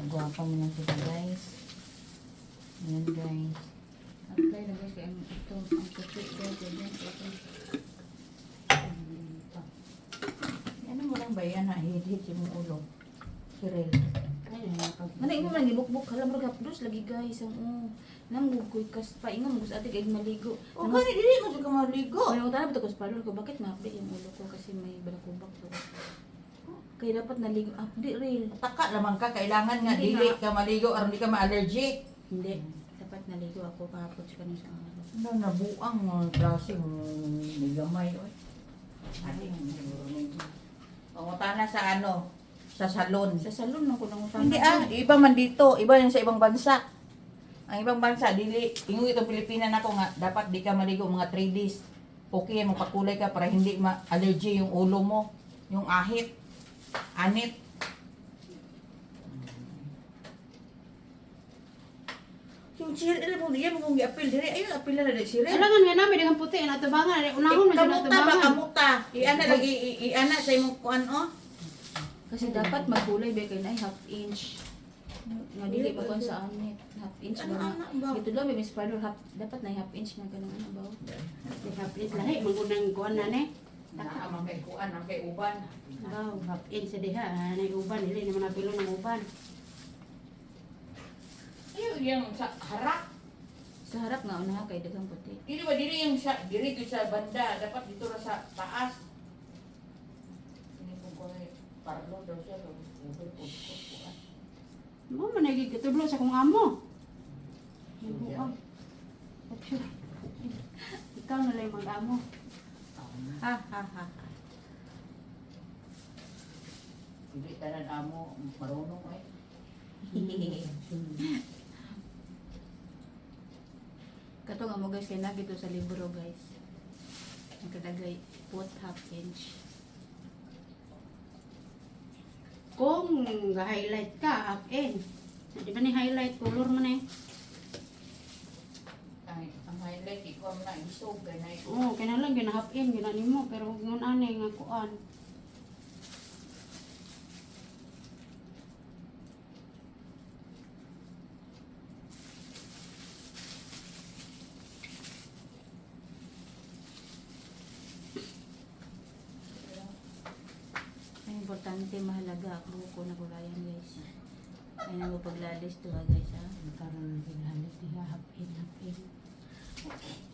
Pagwapa mo lang sila guys. Ayan guys. Apply na guys. Kaya ito, ang puti guys. Ayan. Dito. Ano mo lang ba yan ha? Hit-hit yung ulo. Kirel. Mana imo man gibukbuk hala murag hapdos lagi guys ang oh. Nangugoy kas pa ingon mo sa ate kay maligo. O gani dili mo ka maligo. May utana ba ko sa parlor ko bakit maapdi yung ulo ko kasi may balakubak to. Kaya dapat naligo updi real. Taka lamang ka kailangan nga Hindi dili na. ka maligo aron di ka ma-allergic. Hindi. Dapat naligo ako kahapon sa kanang sa araw. Ano nabuang mo klase mo may gamay oy. Ate Pangutana sa ano? Sa salon. Sa salon lang ko nang utana. Hindi ah, iba man dito, iba yan sa ibang bansa. Ang ibang bansa, dili, ingo itong Pilipinas nako nga, dapat di ka maligo mga 3 days. Okay, magpakulay ka para hindi ma-allergy yung ulo mo, yung ahit, anit. Yung sir, alam mo, yan mo mong i-appeal dire. Ayun, appeal na rin sir. Alangan nga namin dengan puti na tabangan. Unahon man Kamuta dyan ba, tabangan. kamuta. I-ana lagi, i- i-ana sa imong kuan, oh. Kasi dapat magkulay ba kay na half inch. Nga dili pa kon sa anit. Half inch Ano, ba? ano? Ito daw may Parlor half dapat na half inch nga ganun ano ba? Di hapit lahi magunang kuan na ni. Naa, ang kay kuan, ang kay uban. Wow, hapin sa diha. Nay uban dili naman napilo ng uban. Ayun, yung sa harap. Sa harap nga una kay daghang puti. Dili ba dili yung sa diri to sa banda, dapat dito ra sa taas. Ini ko ko parlo daw siya ko ko. Mo man nagig tudlo sa kong amo. Ikaw na lang mag-amo. Ha ha ha. Dili tanan amo marunong ay. Kato nga mo guys kay nagito sa libro guys. Ang kadagay half inch. Kung ga-highlight ka, hapin. Di ba ni highlight color man eh? Ay, ang highlight ikaw na isog ganay. Oo, kaya lang ginahapin, ginani mo. Pero huwag yun anay nga kuan. Ang importante mahalaga buko na kulayan guys. Ay nang paglalis to guys ha. Nagkaroon ng ginhalit niya, hapin, hapin.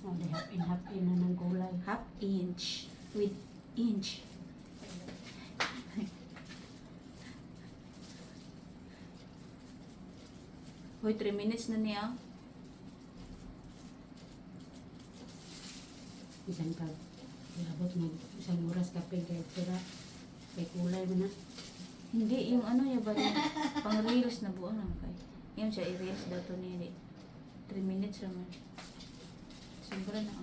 O, di hapin, hapin na ng kulay. Half inch with inch. Hoy, 3 minutes na niya. Isang pag iabot mo isang oras kapin kay tira. Kay kulay mo na. Hindi, yung ano yung ba yung pang reels na buo lang kay. Yung siya, i-reels daw to niya. 3 minutes naman. Sobra na.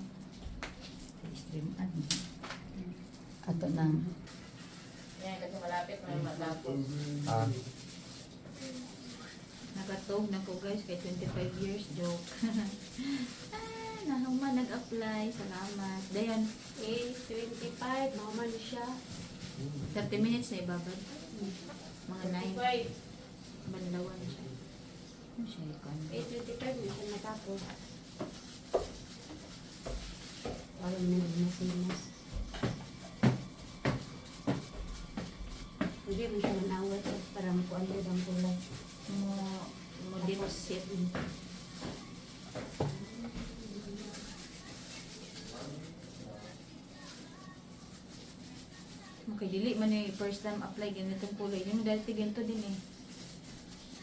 Stream an. Ato na. Yan kasi malapit na matapos. Ah, Nakatog na ko guys kay 25 years joke. ah, nahuman nag-apply. Salamat. Dayan, Eh, 25, naman siya. 30 minutes na ibabad. Mga 9. Bye. Banlawan siya. Ano siya ikon? Eh, 25 na natapos. Parang nagmasinas. Hindi mo siya manawat eh, para makuan din ang kulay. Mo, mo deposit. Okay, dili man ni first time apply ganitong kulay. Yung dati ganito din eh.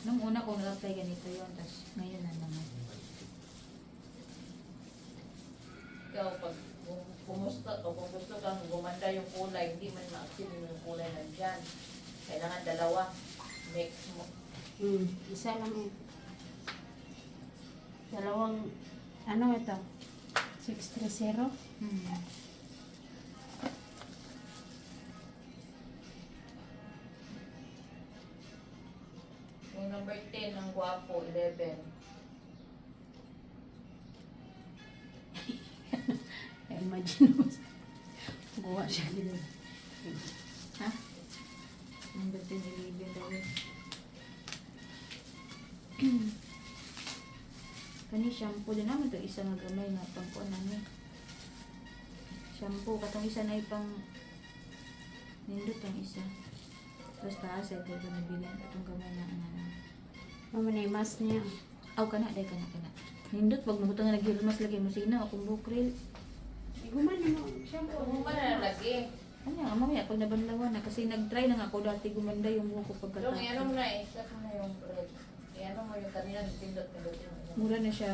Nung una ko nag-apply ganito yon tas ngayon na naman. Ikaw, pag kumusta o kung gusto kang gumanda yung kulay, hindi man ma-achieve yung kulay nandyan. Kailangan dalawa. Mix mo. Hmm, isa lang eh. Dalawang, ano ito? 630? Hmm. Yung number 10 ng Guapo, 11. Imagine mo. Gawa siya. Ha? Number 10, 11 daw yun. Kani shampoo din naman to isa nga gamay nga pangkuan nani. Shampoo katong isa na ipang nindot ang isa. Tapos taas ay kay bilang atong gamay na ano. Mama na mask niya. Aw kana day kana kana. Nindot pag mabutang nga naghilmas lagi mo sina akong bukril. Guman mo. Shampoo. Ano ba na lagi? Ano nga mamaya pag nabanlawan na kasi nag-try na nga ako dati gumanda yung buhok ko Pero pagkatapos. ano mo na eh, stop mo na yung red. Ano mo yung kanina, pindot-pindot yung Mura na siya.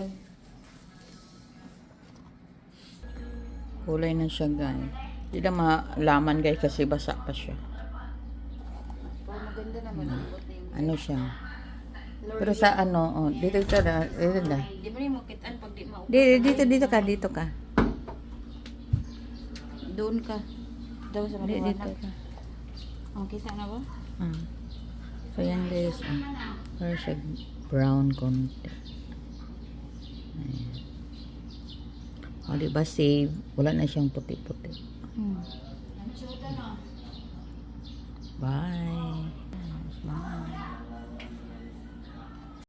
Kulay na siya guys. Hindi na malaman guys kasi basa pa siya. Pero maganda naman ang buhok na yung Ano siya? Pero sa ano, oh, dito ito na, dito na. Di mo rin makitaan pag di maupo. Dito, dito, dito ka, dito ka. Doon ka. Daw sa Dito, dito ka. Oh, kita na ba? Ah. So yan guys, ah. Para siya brown konti. Ayan. O, diba save? Wala na siyang puti-puti. Hmm. Bye!